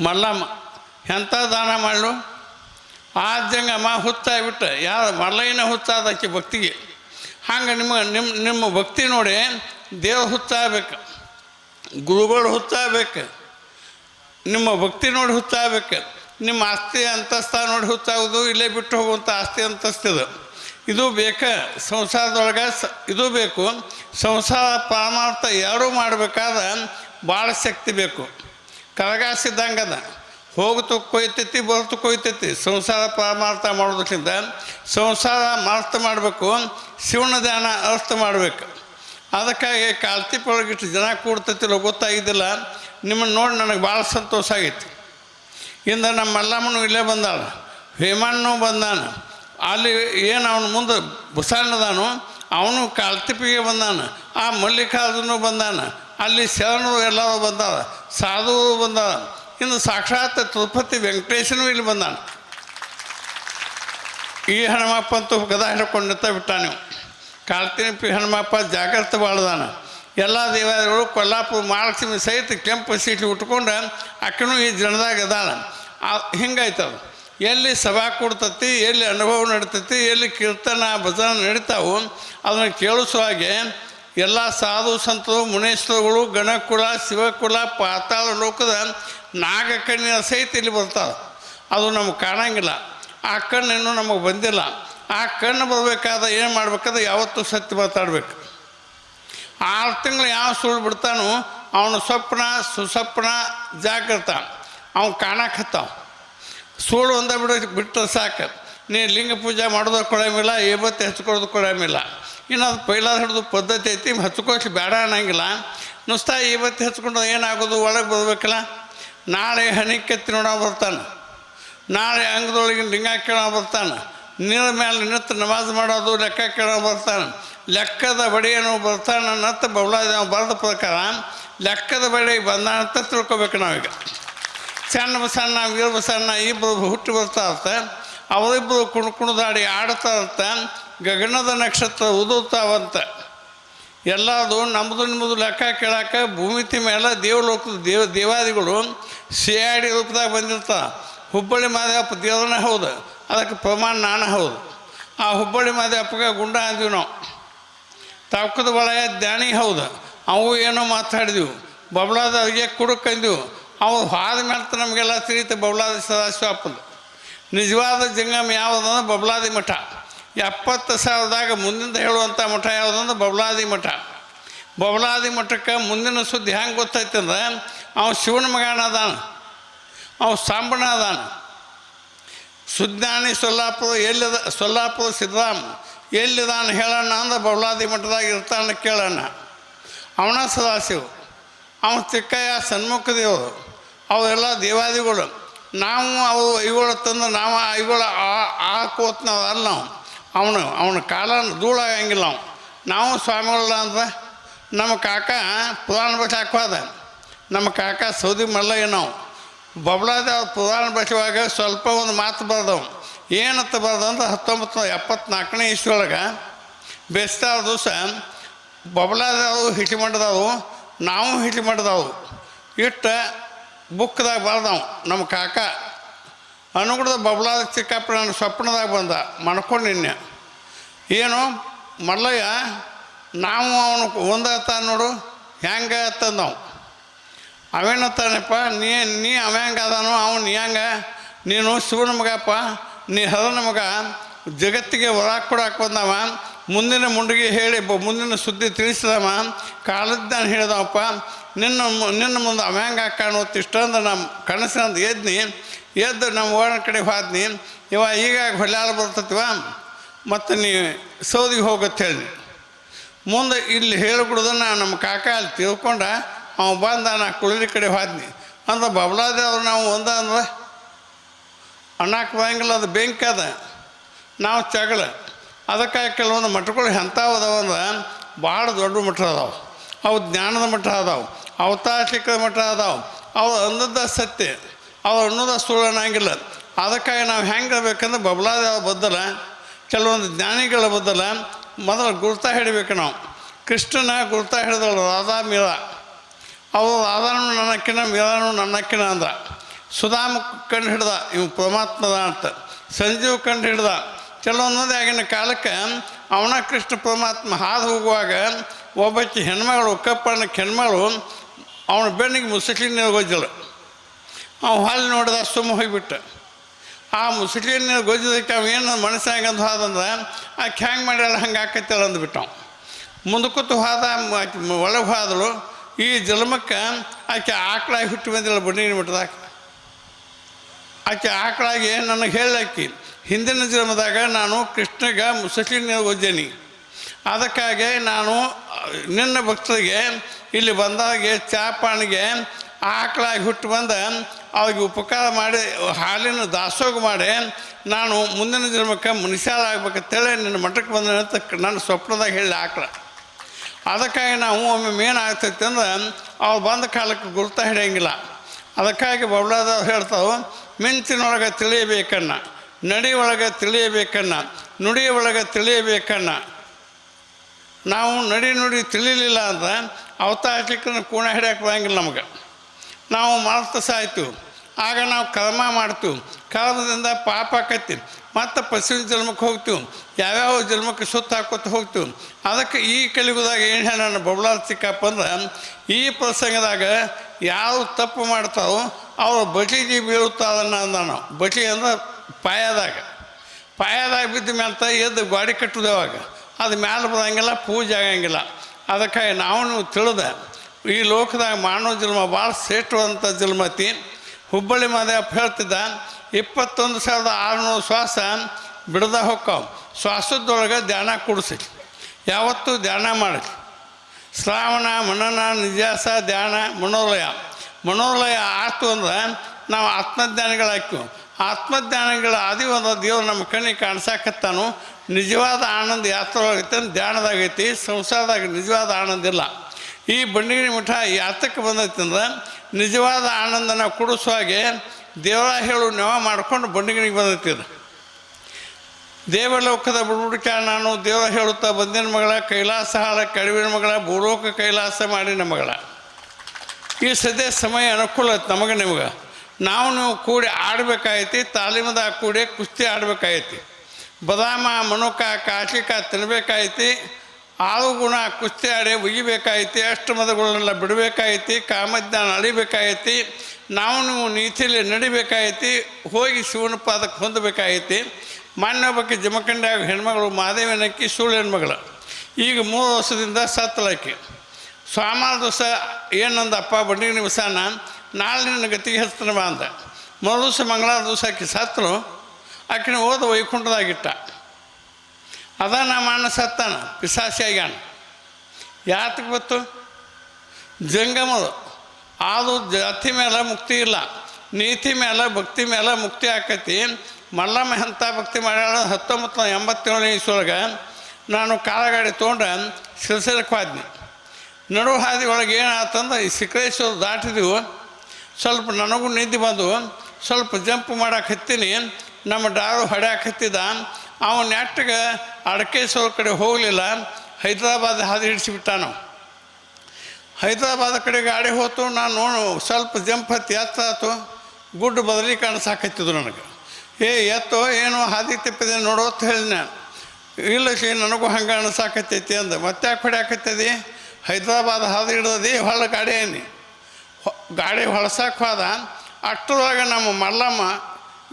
ಮಲ್ಲಮ್ಮ ಎಂಥ ದಾನ ಮಾಡಲು? ಆ ಜಂಗಮ ಹುತ್ತಾಗ್ಬಿಟ್ಟು ಯಾರು ಮಲ್ಲಯ್ಯನ ಹುತ್ತಾದಕ್ಕೆ ಭಕ್ತಿಗೆ. ಹಂಗೆ ನಿಮ್ಮ ನಿಮ್ಮ ನಿಮ್ಮ ಭಕ್ತಿ ನೋಡಿ ದೇವ್ರ ಹುತ್ತಾಗಬೇಕು ಗುರುಗಳು ಹುತ್ತಾಗಬೇಕು ನಿಮ್ಮ ಭಕ್ತಿ ನೋಡಿ ಹುತ್ತಾಗಬೇಕು ನಿಮ್ಮ ಆಸ್ತಿ ಅಂತಸ್ತ ನೋಡಿ ಹುತ್ತಾಗೋದು ಇಲ್ಲೇ ಬಿಟ್ಟು ಹೋಗುವಂಥ ಆಸ್ತಿ ಅಂತಸ್ತಿದು ಇದು. ಬೇಕು ಸಂಸಾರದೊಳಗೆ ಸ, ಇದು ಬೇಕು. ಸಂಸಾರ ಪರಮಾರ್ಥ ಎರಡೂ ಮಾಡಬೇಕಾದ ಭಾಳ ಶಕ್ತಿ ಬೇಕು. ಕರಗಾಸಿದ್ದಂಗದ ಹೋಗ್ತು ಕೊಯ್ತೈತಿ ಬರ್ತು ಕೊಯ್ತೈತಿ. ಸಂಸಾರ ಪರಮಾರ್ಥ ಮಾಡೋದಕ್ಕಿಂತ ಸಂಸಾರ ಮಾರ್ಥ ಮಾಡಬೇಕು, ಶಿವನ ಧ್ಯಾನ ಅರ್ಥ ಮಾಡಬೇಕು. ಅದಕ್ಕಾಗಿ ಕಾಲ್ತಿಪ್ಪೊಳಗಿಟ್ಟು ಜನ ಕೂಡ್ತೈತಿಲ್ಲ ಗೊತ್ತಾಗಿದ್ದಿಲ್ಲ. ನಿಮ್ಮನ್ನು ನೋಡಿ ನನಗೆ ಭಾಳ ಸಂತೋಷ ಆಗೈತಿ. ಇಂದ ನಮ್ಮ ಮಲ್ಲಮ್ಮನು ಇಲ್ಲೇ ಬಂದಾಳ. ಹೇಮಣ್ಣು ಬಂದಾನ. ಅಲ್ಲಿ ಏನು ಅವನ ಮುಂದೆ ಬುಸಾಣದಾನು ಅವನು ಕಾಲ್ತಿಪಿಗೆ ಬಂದಾನ. ಆ ಮಲ್ಲಿಕಾರ್ಜುನು ಬಂದಾನ. ಅಲ್ಲಿ ಶರಣರು ಎಲ್ಲರೂ ಬಂದಾರ ಸಾಧುವರು ಬಂದಾರ. ಇನ್ನು ಸಾಕ್ಷಾತ್ ತಿರುಪತಿ ವೆಂಕಟೇಶನು ಇಲ್ಲಿ ಬಂದಾನ. ಈ ಹನುಮಪ್ಪ ಅಂತೂ ಗದ ಹಿಡ್ಕೊಂಡಿರ್ತ ಬಿಟ್ಟ ನೀವು ಕಾಲ್ತಿನಪ್ಪಿ ಹನುಮಪ್ಪ ಜಾಗ್ರತೆ ಬಾಳ್ದಾನ. ಎಲ್ಲ ದೇವಾಲಯಗಳು ಕೊಲ್ಲಾಪುರ ಮಹಾಲಕ್ಷ್ಮಿ ಸಹಿತ ಕೆಂಪು ಸೀಟ್ಲಿ ಉಟ್ಕೊಂಡು ಅಕ್ಕನೂ ಈ ಜನದಾಗ ಅದಾಳ ಅದು. ಎಲ್ಲಿ ಸಭಾ ಕೊಡ್ತತಿ, ಎಲ್ಲಿ ಅನುಭವ ನಡಿತೈತಿ, ಎಲ್ಲಿ ಕೀರ್ತನ ಭಜನ ನಡೀತಾವು, ಅದನ್ನು ಕೇಳಿಸೋ ಹಾಗೆ ಎಲ್ಲ ಸಾಧು ಸಂತರು, ಮುನೇಶ್ವರಗಳು, ಗಣಕುಲ, ಶಿವಕುಲ, ಪಾತಾಳ ಲೋಕದ ನಾಗಕಣ್ಣಿನ ಸಹಿತ ಇಲ್ಲಿ ಬರ್ತಾರೆ. ಅದು ನಮಗೆ ಕಾಣಂಗಿಲ್ಲ. ಆ ಕಣ್ಣು ಇನ್ನೂ ನಮಗೆ ಬಂದಿಲ್ಲ. ಆ ಕಣ್ಣು ಬರಬೇಕಾದ ಏನು ಮಾಡ್ಬೇಕಾದ್ರೆ ಯಾವತ್ತೂ ಸತ್ಯ ಮಾತಾಡ್ಬೇಕು. ಆರು ತಿಂಗಳು ಯಾವ ಸುಳ್ಳು ಬಿಡ್ತಾನೋ ಅವನ ಸ್ವಪ್ನ, ಸುಸ್ವಪ್ನ ಜಾಗೃತ ಅವ್ನು ಕಾಣಕತ್ತಾವ ಸುಳ್ಳು ಒಂದ ಬಿಡ ಬಿಟ್ಟರೆ ಸಾಕು. ನೀ ಲಿಂಗ ಪೂಜೆ ಮಾಡೋದು ಕೊಡೋಮಿಲ್ಲ ಏಬತ್ತು ಹಚ್ಕೊಳ್ಳೋದು ಕೊಡಮಿಲ್ಲ ಇನ್ನು ಅದು ಪೈಲಾದ ಹಿಡಿದು ಪದ್ಧತಿ ಐತಿ ಹಚ್ಕೋಸಿ ಬೇಡ ಅನ್ನಂಗಿಲ್ಲ. ನುಸ್ತಾ ಇವತ್ತು ಹಚ್ಕೊಂಡು ಏನಾಗೋದು, ಒಳಗೆ ಬರ್ಬೇಕಲ್ಲ? ನಾಳೆ ಹನಿ ಕೆತ್ತಿ ನೋಡೋ ಬರ್ತಾನೆ. ನಾಳೆ ಅಂಗದೊಳಗಿನ ಲಿಂಗ ಕೇಳೋ ಬರ್ತಾನೆ. ನೀರ ಮೇಲೆ ನಿಂತು ನಮಾಜ್ ಮಾಡೋದು, ಲೆಕ್ಕ ಕೇಳೋ ಬರ್ತಾನೆ. ಲೆಕ್ಕದ ಬಡಿಯನ್ನು ಬರ್ತಾನೆ ಅನ್ನತ್ತ ಬೌಲಾದ ಬರೆದ ಪ್ರಕಾರ, ಲೆಕ್ಕದ ಬಡಿ ಬಂದಾನಂತ ತಿಳ್ಕೊಬೇಕು ನಾವೀಗ. ಸಣ್ಣ ಬಸಣ್ಣ ವೀರ ಬಸಣ್ಣ ಇಬ್ಬರು ಹುಟ್ಟಿ ಬರ್ತಾ ಇರ್ತ ಅವರಿಬ್ಬರು ಕುಣ್ ಕುಣಿದಾಡಿ ಆಡ್ತಾ ಇರ್ತೆ ಗಗನದ ನಕ್ಷತ್ರ ಉದುತ್ತಾವಂತ ಎಲ್ಲದು ನಮ್ಮದು ನಿಮ್ಮದು ಲೆಕ್ಕ ಕೇಳಕ್ಕೆ ಭೂಮಿತಿ ಮೇಲೆ ದೇವಲೋಕದ ದೇವ, ದೇವಾದಿಗಳು ಸಿಯಾಡಿ ರೂಪದಾಗ ಬಂದಿರ್ತಾವೆ ಹುಬ್ಬಳ್ಳಿ ಮಾದೇವಪ್ಪ ದೇವ್ರನ್ನ ಹೌದು. ಅದಕ್ಕೆ ಪ್ರಮಾಣ ನಾನು ಹೌದು. ಆ ಹುಬ್ಬಳ್ಳಿ ಮಾದೇವಪ್ಪಗೆ ಗುಂಡ ಅಂದ್ವಿ ನಾವು. ತಾವ್ಕದ ಒಳಗ ದ್ಯಾಣಿ ಹೌದು. ಅವು ಏನೋ ಮಾತಾಡಿದ್ವಿ. ಬಬ್ಲಾದ ಅವ್ರಿಗೆ ಕುಡುಕಂದ್ವು ಅವು ಹಾದ ಮೇಲೆ ನಮಗೆಲ್ಲ ತಿಳಿತು ಬಬ್ಲಾದ ಸದಾಶಿವಪ್ಪದು ನಿಜವಾದ ಜಂಗಮ ಯಾವುದಂದ್ರೆ ಬಬ್ಲಾದಿ ಮಠ. ಎಪ್ಪತ್ತು ಸಾವಿರದಾಗ ಮುಂದಿಂದ ಹೇಳುವಂಥ ಮಠ ಯಾವುದಂದ್ರೆ ಬಬಲಾದಿ ಮಠ. ಬಬಲಾದಿ ಮಠಕ್ಕೆ ಮುಂದಿನ ಸುದ್ದಿ ಹೆಂಗೆ ಗೊತ್ತೈತೆ ಅಂದ್ರೆ ಅವ ಶಿವನ ಮಗನ ಅದಾನ, ಅವ ಸಾಂಬಣ ಅದಾನ. ಸುಜ್ಞಾನಿ ಸೊಲ್ಲಾಪುರ ಎಲ್ಲಿದ, ಸೊಲ್ಲಾಪುರ ಸಿದ್ದರಾಮ ಎಲ್ಲಿದಾನ ಹೇಳಣ್ಣ ಅಂದ್ರೆ ಬಬಲಾದಿ ಮಠದಾಗ ಇರ್ತಾನೆ ಕೇಳಣ್ಣ. ಅವನ ಸದಾಶಿವ ಅವನ ತಿಕ್ಕಯ್ಯ ಸನ್ಮುಖ ದೇವರು ಅವೆಲ್ಲ ದೇವಾದಿಗಳು. ನಾವು ಅವು ಐಗಳು ತಂದು ನಾವು ಐಗಳು ಆ ನಾವು ಅಲ್ಲ ನಾವು. ಅವನು, ಅವನ ಕಾಲ ಧೂಳಾಗಂಗಿಲ್ಲ ಅವನು. ನಾವು ಸ್ವಾಮಿಗಳ ಅಂದ್ರೆ ನಮ್ಮ ಕಾಕ ಪುರಾಣ ಬಸ್ ಹಾಕೋದ ನಮ್ಮ ಕಾಕ ಸೌದಿ ಮಲ್ಲಯ್ಯ ನಾವು ಬಬ್ಲಾದ ಪುರಾಣ ಬಸವಾಗ ಸ್ವಲ್ಪ ಒಂದು ಮಾತು ಬರ್ದವು. ಏನಂತ ಬರ್ದಂದ್ರೆ ಹತ್ತೊಂಬತ್ತು ನೂರ ಎಪ್ಪತ್ನಾಲ್ಕನೇ ಇಸ್ವಿಯೊಳಗೆ ಬೇಸ್ತಾರ ದಿವಸ ಬಬ್ಲಾದವು ಹಿಟಿ ಮಾಡಿದವು, ನಾವು ಹಿಟಿ ಮಾಡಿದವು. ಇಟ್ಟು ಬುಕ್ದಾಗ ಬರ್ದವು ನಮ್ಮ ಕಾಕ. ಅನುಗುಣದ ಬಬ್ಲಾದ ಚಿಕ್ಕಪ್ಪ ನನ್ನ ಸ್ವಪ್ನದಾಗ ಬಂದ ಮಣ್ಕೊಂಡು ನಿನ್ನೆ. ಏನು, ಮಲ್ಲಯ್ಯ, ನಾವು ಅವನು ಒಂದಾತ ನೋಡು, ಹೆಂಗೆ ತಂದವು ಅವೇನತ್ತಾನಪ್ಪ ನೀ ನೀ ಅವ ಅದಾನೋ ಅವನು ಹೆಂಗೆ? ನೀನು ಶಿವನ ಮಗಪ್ಪ ನೀ ಹರನ ಮಗ. ಜಗತ್ತಿಗೆ ಹೊರ ಕೊಡಕ್ಕೆ ಬಂದವ. ಮುಂದಿನ ಮುಂಡಿಗೆ ಹೇಳಿ, ಬ- ಮುಂದಿನ ಸುದ್ದಿ ತಿಳಿಸಿದವ. ಕಾಲದ್ದಾನು ಹೇಳಿದವಪ್ಪ, ನಿನ್ನ ನಿನ್ನ ಮುಂದೆ ಅವ ಹೆಂಗೆ ಕಾಣುತ್ತೆ ಇಷ್ಟೊಂದು ನಮ್ಮ ಕನಸಿನಂದು ಎದ್ನಿ ಎದ್ದು ನಮ್ಮ ಓಣ ಕಡೆ ಹೋದ್ನಿ. ಇವ ಈಗ ಹೊಲ್ಯಾಲ ಬರ್ತತಿವ ಮತ್ತು ನೀ ಸೌದಿಗೆ ಹೋಗತ್ತೆ ಹೇಳಿ. ಮುಂದೆ ಇಲ್ಲಿ ಹೇಳಿಬಿಡುದನ್ನ ನಮ್ಮ ಕಾಕ ಅಲ್ಲಿ ತಿಳ್ಕೊಂಡ, ಅವ ಬಂದ ನಾ ಕುಳಿರಿ ಕಡೆ ಹೋದ್ನಿ. ಅಂದ್ರೆ ಬಬಲಾದೇವ್ರು ನಾವು ಒಂದ ಅಂದ್ರೆ ಅಣ್ಣಕ್ಕೆ ಬರಂಗಿಲ್ಲ ಅದು ಬೆಂಕಿ ಅದ. ನಾವು ಚಗಳ ಅದಕ್ಕಾಗಿ ಕೆಲವೊಂದು ಮಠಗಳು ಎಂಥವು ಅದಾವ ಅಂದ್ರೆ, ಭಾಳ ದೊಡ್ಡ ಮಠ ಅದಾವೆ. ಅವು ಜ್ಞಾನದ ಮಠ ಅದಾವೆ. ಅವತಾಶಿಕ ಮಠ ಅದಾವೆ. ಅವು ಅನ್ನದ ಸತ್ಯ. ಅವು ಅನ್ನೋದ ಸುಳ್ಳು ಅನ್ನಂಗಿಲ್ಲ. ಅದಕ್ಕಾಗಿ ನಾವು ಹೆಂಗೆ ಬೇಕಂದ್ರೆ ಬಬಲಾದೇವ ಬದ್ದಲ ಕೆಲವೊಂದು ಜ್ಞಾನಿಗಳ ಬದ್ದಲ ಮೊದಲು ಗುರ್ತಾ ಹಿಡಿಬೇಕು ನಾವು. ಕೃಷ್ಣನ ಗುರ್ತಾ ಹಿಡಿದಳು ರಾಧಾ ಮೀರಾ. ಅವರು ರಾಧಾನು ನನ್ನಕ್ಕಿನ, ಮೀರಾನು ನನ್ನಕ್ಕಿನ ಅಂದ. ಸುಧಾಮ ಕಂಡು ಹಿಡ್ದ, ಇವು ಪರಮಾತ್ಮದ ಅಂತ. ಸಂಜೀವ್ ಕಂಡು ಹಿಡ್ದ. ಕೆಲವೊಂದೊಂದೇ ಆಗಿನ ಕಾಲಕ್ಕೆ ಅವನ ಕೃಷ್ಣ ಪರಮಾತ್ಮ ಹಾದು ಹೋಗುವಾಗ ಒಬ್ಬಕ್ಕೆ ಹೆಣ್ಮಗಳು ಕಪ್ಪಣ್ಣಕ್ಕೆ ಹೆಣ್ಮಗಳು, ಅವನ ಬೆನ್ನಿಗೆ ಮುಸುಕಿನ ಗೊಜ್ಜಳು ಅವ ಹಾಲು ನೋಡಿದ ಸುಮ್ಮ ಹೋಗಿಬಿಟ್ಟ. ಆ ಮುಸುಕಿನ ಗೊಜ್ಜದಕ್ಕೆ ಅವ ಏನು ಅಂತ ಹೋದಂದ್ರೆ ಆಕೆ ಹ್ಯಾಂಗೆ ಮಾಡ್ಯಾಳ ಹಂಗೆ ಆಕೈತಲ್ಲ ಅಂದ್ಬಿಟ್ಟು ಮುಂದಕ್ಕೂತು ಹೋದ ಒಳಗೆ ಹೋದಳು ಈ ಜನ್ಮಕ್ಕೆ ಆಕೆ ಆಕಳಾಗಿ ಹುಟ್ಟಿ ಬಂದಿಲ್ಲ ಬಣ್ಣಿನ ಮಠದಾಗ ಆಕೆ ಆಕಳಾಗಿ ನನಗೆ ಹೇಳಾಕಿ ಹಿಂದಿನ ಜನ್ಮದಾಗ ನಾನು ಕೃಷ್ಣಗೆ ಮುಸಲಿನ ಒಜ್ಜನಿ ಅದಕ್ಕಾಗಿ ನಾನು, ನಿನ್ನ ಭಕ್ತರಿಗೆ ಇಲ್ಲಿ ಬಂದಾಗೆ ಚಾಪಾಣಿಗೆ ಆಕಳಾಗಿ ಹುಟ್ಟು ಬಂದ ಅವ್ರಿಗೆ ಉಪಕಾರ ಮಾಡಿ, ಹಾಲಿನ ದಾಸೋಗ ಮಾಡಿ, ನಾನು ಮುಂದಿನ ಜನ್ಮಕ್ಕೆ ಮನುಷ್ಯರಾಗಬೇಕಂತೇಳಿ ನಿನ್ನ ಮಠಕ್ಕೆ ಬಂದ ನನ್ನ ಸ್ವಪ್ನದಾಗ ಹೇಳಿ ಹಾಕ್ಲ. ಅದಕ್ಕಾಗಿ ನಾವು ಒಮ್ಮೆ ಏನಾಗ್ತೈತೆ ಅಂದ್ರೆ, ಅವ್ರು ಬಂದ ಕಾಲಕ್ಕೆ ಗುರುತ ಹಿಡಿಯಂಗಿಲ್ಲ. ಅದಕ್ಕಾಗಿ ಬಬ್ಲಾದವ್ರು ಹೇಳ್ತಾವೆ, ಮಿಂಚಿನೊಳಗೆ ತಿಳಿಯಬೇಕನ್ನ, ನಡಿ ಒಳಗೆ ತಿಳಿಯಬೇಕನ್ನ, ನುಡಿ ಒಳಗೆ ತಿಳಿಯಬೇಕನ್ನ. ನಾವು ನಡಿ ನುಡಿ ತಿಳಿಲಿಲ್ಲ ಅಂದ್ರೆ ಅವತಾರಿಕನ ಕೂಣ ಹಿಡಿಯಕ್ಕೆ ಬರಂಗಿಲ್ಲ ನಮಗೆ. ನಾವು ಮಾಡ್ತಾ ಸಾಯ್ತು ಆಗ ನಾವು ಕರ್ಮ ಮಾಡ್ತೀವಿ ಕರ್ಮದಿಂದ ಪಾಪ ಆಕೈತಿ. ಮತ್ತು ಪಶುವಿನ ಜನ್ಮಕ್ಕೆ ಹೋಗ್ತೀವಿ ಯಾವ್ಯಾವ ಜನ್ಮಕ್ಕೆ ಸುತ್ತ ಹಾಕೋತ ಹೋಗ್ತೀವಿ ಅದಕ್ಕೆ ಈ ಕಲಿಯುಗದಾಗ ಏನು ಹೇಳ ಬಬ್ಲಾಲ್ ಚಿಕ್ಕಪ್ಪ ಅಂದ್ರೆ, ಈ ಪ್ರಸಂಗದಾಗ ಯಾರು ತಪ್ಪು ಮಾಡ್ತಾರೋ ಅವರು ಬಟಿಗೆ ಬೀಳುತ್ತಾದನ್ನ ಅಂದ ನಾವು ಬಟಿ ಅಂದ್ರೆ ಪಾಯದಾಗ. ಪಾಯದಾಗ ಬಿದ್ದ ಮೇಲೆ ಎದ್ದು ಗಾಡಿ ಕಟ್ಟುದವಾಗ. ಅದು ಮ್ಯಾಲೆ ಬರೋಂಗಿಲ್ಲ, ಪೂಜೆ ಆಗಂಗಿಲ್ಲ. ಅದಕ್ಕಾಗಿ ನಾವು ತಿಳಿದ ಈ ಲೋಕದಾಗ ಮಾನವ ಜನ್ಮ ಭಾಳ ಶ್ರೇಷ್ಠವಾದಂಥ ಜನ್ಮತಿ. ಹುಬ್ಬಳ್ಳಿ ಮಾದೇವಪ್ಪ ಹೇಳ್ತಿದ್ದ, ಇಪ್ಪತ್ತೊಂದು ಸಾವಿರದ ಆರುನೂರು ಶ್ವಾಸ ಬಿಡದ ಹೊಕ್ಕಾವು. ಶ್ವಾಸದೊಳಗೆ ಧ್ಯಾನ ಕೂಡಿಸಿ ಯಾವತ್ತೂ ಧ್ಯಾನ ಮಾಡಿ ಶ್ರಾವಣ, ಮನನ, ನಿಜಾಸ, ಧ್ಯಾನ, ಮನೋಲಯ. ಮನೋಲಯ ಆಯ್ತು ಅಂದ್ರೆ ನಾವು ಆತ್ಮಜ್ಞಾನಿಗಳಾಕ್ಯವು ಆತ್ಮಜ್ಞಾನಿಗಳ ಆದಿ ಒಂದು ದೇವ್ರು ನಮ್ಮ ಕಣ್ಣಿಗೆ ಕಾಣಿಸಾಕತ್ತಾನು. ನಿಜವಾದ ಆನಂದ ಯಾತ್ರೊಳಗೈತೆ ಧ್ಯಾನದಾಗೈತಿ, ಸಂಸಾರದಾಗ ನಿಜವಾದ ಆನಂದ ಇಲ್ಲ. ಈ ಬಂಡಿಗಿರಿ ಮಠ ಯಾತಕ್ಕೆ ಬಂದೈತೆ ಅಂದ್ರೆ ನಿಜವಾದ ಆನಂದನ ಕೊಡಿಸೋ ಕುಡಿಸುವಾಗೆ ದೇವರ ಹೇಳು ನೆವ ಮಾಡ್ಕೊಂಡು ಬಂಡಿಗಿರಿಗೆ ಬಂದೈತಿ ಇದು. ದೇವಲೋಕದ ಬುಡುಕ ನಾನು ದೇವರ ಹೇಳುತ್ತಾ ಬಂದಿನ ಮಗಳ ಕೈಲಾಸ ಹಾರ ಕಡಿವಿನ ಮಗಳ, ಭೂಲೋಕ ಕೈಲಾಸ ಮಾಡಿನ ಮಗಳ. ಈ ಸದ್ಯ ಸಮಯ ಅನುಕೂಲ ನಮಗೆ ನಿಮಗೆ. ನಾವು ನೀವು ಕೂಡಿ ಆಡಬೇಕಾಗೈತಿ ತಾಲೀಮದಾಗ ಕೂಡಿ ಕುಸ್ತಿ ಆಡಬೇಕಾಗೈತಿ. ಬದಾಮ, ಮನುಕ, ಕಾಶಿಕ ತಿನ್ನಬೇಕಾಗೈತಿ ಆಳು ಗುಣ ಕುಸ್ತಿ ಆಡಿ ಒಗಿಬೇಕಾಯ್ತಿ ಅಷ್ಟು ಮದಗಳನ್ನೆಲ್ಲ ಬಿಡಬೇಕಾಗೈತಿ ಕಾಮಜ್ಞಾನ ಅಳಿಬೇಕಾಯ್ತಿ ನಾವು ನೀವು ನೀತಿಲಿ ನಡಿಬೇಕಾಯ್ತಿ, ಹೋಗಿ ಶಿವನ ಪಾದಕ್ಕೆ ಹೊಂದಬೇಕಾಯ್ತಿ. ಮಾನ್ಯ ಬಗ್ಗೆ ಜಮಖಂಡಿಯಾಗ ಹೆಣ್ಮಗಳು ಮಾದೇವನಕ್ಕಿ ಸುಳ್ಳು ಹೆಣ್ಮಗಳು. ಈಗ ಮೂರು ವರ್ಷದಿಂದ ಸತ್ತಲಾಕಿ ಸ್ವಾಮಾನ ದಿವಸ ಏನಂದಪ್ಪ ಬಂಡಿಗೆ ನಿವಸಾನ ನಾಳೆ ನಿನ್ನ ಗತಿಗೆ ಹಚ್ತನವ ಅಂದ. ಮರು ದಿವಸ ಮಂಗಳವಾರ ದಿವಸ ಆಕೆ ಸತ್ತರು ಆಕಿನ ಓದ ವೈಕುಂಠದಾಗಿಟ್ಟ ಅದ ನಮ್ಮ ಅನ್ನಸತ್ತಾನ ಸತ್ತಾನ ಪಿಸಾಸಿ ಆಗ್ಯಾನ. ಯಾತಕ್ಕೆ ಗೊತ್ತು? ಜಂಗಮದು. ಅದು ಜಾತಿ ಮೇಲೆ ಮುಕ್ತಿ ಇಲ್ಲ. ನೀತಿ ಮೇಲೆ, ಭಕ್ತಿ ಮೇಲೆ ಮುಕ್ತಿ ಆಕೈತಿ. ಮಲ್ಲಮ್ಮ ಎಂಥ ಭಕ್ತಿ ಮಾಡ್ಯಾಳ? ಹತ್ತೊಂಬತ್ತು ನೂರ ಎಂಬತ್ತೇಳನೇ ಇಸೊಳಗೆ ನಾನು ಕಾಲಗಾಡಿ ತೊಗೊಂಡು ಸಿಲ್ಸಿಲಕ್ಕೆ ಹೋದ್ನಿ. ನಡು ಹಾದಿ ಒಳಗೆ ಏನಾಯ್ತಂದ್ರೆ ಈ ಸಿಕ್ಕೇಶ್ವರ ದಾಟಿದೆವು. ಸ್ವಲ್ಪ ನನಗೂ ನಿದ್ದೆ ಬಂದು ಸ್ವಲ್ಪ ಜಂಪ್ ಮಾಡಕ್ಕೆ ಹತ್ತೀನಿ. ನಮ್ಮ ಡಾರು ಹೊಡ್ಯಾಕೆ ಅವನ ನೆಟ್ಟಗೆ ಅಡಕೇಶ್ವರ ಕಡೆ ಹೋಗಲಿಲ್ಲ, ಹೈದ್ರಾಬಾದ್ ಹಾದಿ ಹಿಡಿಸಿಬಿಟ್ಟ ನಾವು ಹೈದ್ರಾಬಾದ್ ಕಡೆ ಗಾಡಿ ಹೋತು ನಾನು ನೋಡು, ಸ್ವಲ್ಪ ಜಂಪ್ ಹತ್ತಿ ಎತ್ತಾತು ಗುಡ್ಡು ಬದಲಿ ಕಾಣಿಸಾಕತ್ತಿದ್ರು ನನಗೆ. ಏ, ಎತ್ತೋ, ಏನೋ ಹಾದಿ ತಪ್ಪಿದೆ ನೋಡೋ ಅಂತ ಹೇಳಿ ನಾನು. ಇಲ್ಲ ಶ್ರೀ, ನನಗೂ ಹಂಗೆ ಅನ್ಸಾಕತ್ತೈತಿ ಅಂದ. ಮತ್ತೆ ಯಾಕೆ ಹೊಡ್ಯಾಕತ್ತದಿ? ಹೈದ್ರಾಬಾದ್ ಹಾದಿ ಹಿಡ್ದದಿ, ಹೊಳ್ಳ ಗಾಡಿ ಏನಿ ಗಾಡಿ ಹೊಳ್ಸಕ್ಕೆ ಹೋದ, ಅಷ್ಟರೊಳಗೆ ನಮ್ಮ ಮಲ್ಲಮ್ಮ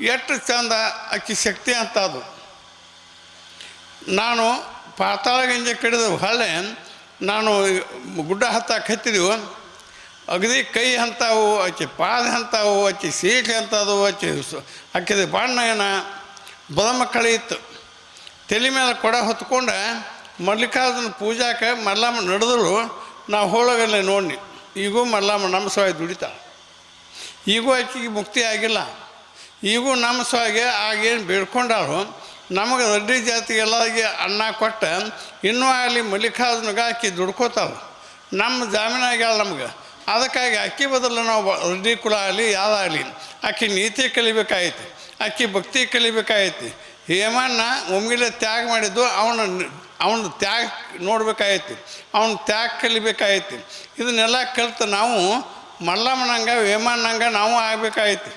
ಎಷ್ಟು ಚಂದ ಅಕ್ಕಿ ಶಕ್ತಿ ಅಂತ ಅದು. ನಾನು ಪಾತಾಳ ಗಂಜೆ ಕಡಿದ ಹೊಳೆ ನಾನು ಗುಡ್ಡ ಹತ್ತಕ್ಕೆ ಹತ್ತಿದೆವು ಅಗದಿ ಕೈ ಅಂತಾವು ಆಚೆ ಪಾದ ಅಂತಾವು ಆಚೆ ಸೀಟ್ ಅಂತದವು ಆಚೆ ಹಾಕಿದ ಬಣ್ಣ ಬದಮ ಕಳೆಯಿತ್ತು ತಲೆ ಮೇಲೆ ಕೊಡ ಹೊತ್ಕೊಂಡು, ಮಲ್ಲಿಕಾರ್ಜುನ ಪೂಜಾಕ್ಕೆ ಮಲ್ಲಮ್ಮ ನಡೆದ್ರು. ನಾವು ಹೋಳಗಲ್ಲೇ ನೋಡಿ ಈಗೂ ಮಲ್ಲಮ್ಮ ನಮ್ಮ ಸವಾಯಿ ದುಡಿತಾ. ಈಗೂ ಆಕೆಗೆ ಮುಕ್ತಿ ಆಗಿಲ್ಲ. ಈಗೂ ನಮ್ಮ ಸವಾಗೆ ಆಗೇನು ಬೇಡ್ಕೊಂಡಾಳು. ನಮಗೆ ರೆಡ್ಡಿ ಜಾತಿಗೆಲ್ಲರಿಗೆ ಅನ್ನ ಕೊಟ್ಟ ಇನ್ನೂ ಅಲ್ಲಿ ಮಲ್ಲಿಕಾರ್ಜುನಗ ಆಕಿ ದುಡ್ಕೋತಾವೆ. ನಮ್ಮ ಜಾಮೀನು ಆಗ್ಯಾಳ ನಮ್ಗೆ. ಅದಕ್ಕಾಗಿ ಅಕ್ಕಿ ಬದಲು ನಾವು ರಡ್ಡಿ ರೆಡ್ಡಿ ಕುಲ ಆಗಲಿ ಯಾವುದಾಗಲಿ ಅಕ್ಕಿ ನೀತಿ ಕಲಿಬೇಕಾಯ್ತು ಅಕ್ಕಿ ಭಕ್ತಿ ಕಲಿಬೇಕಾಯ್ತು ಹೇಮಣ್ಣ ಒಮ್ಮಿಲೆ ತ್ಯಾಗ ಮಾಡಿದ್ದು ಅವನ ಅವನ ತ್ಯಾಗ ನೋಡ್ಬೇಕಾಯ್ತು ಅವನ ತ್ಯಾಗ ಕಲಿಬೇಕಾಯ್ತು ಇದನ್ನೆಲ್ಲ ಕಲಿತು ನಾವು ಮಲ್ಲಮ್ಮನಂಗೆ ವೇಮಣ್ಣಂಗ ನಾವು ಆಗಬೇಕಾಯ್ತು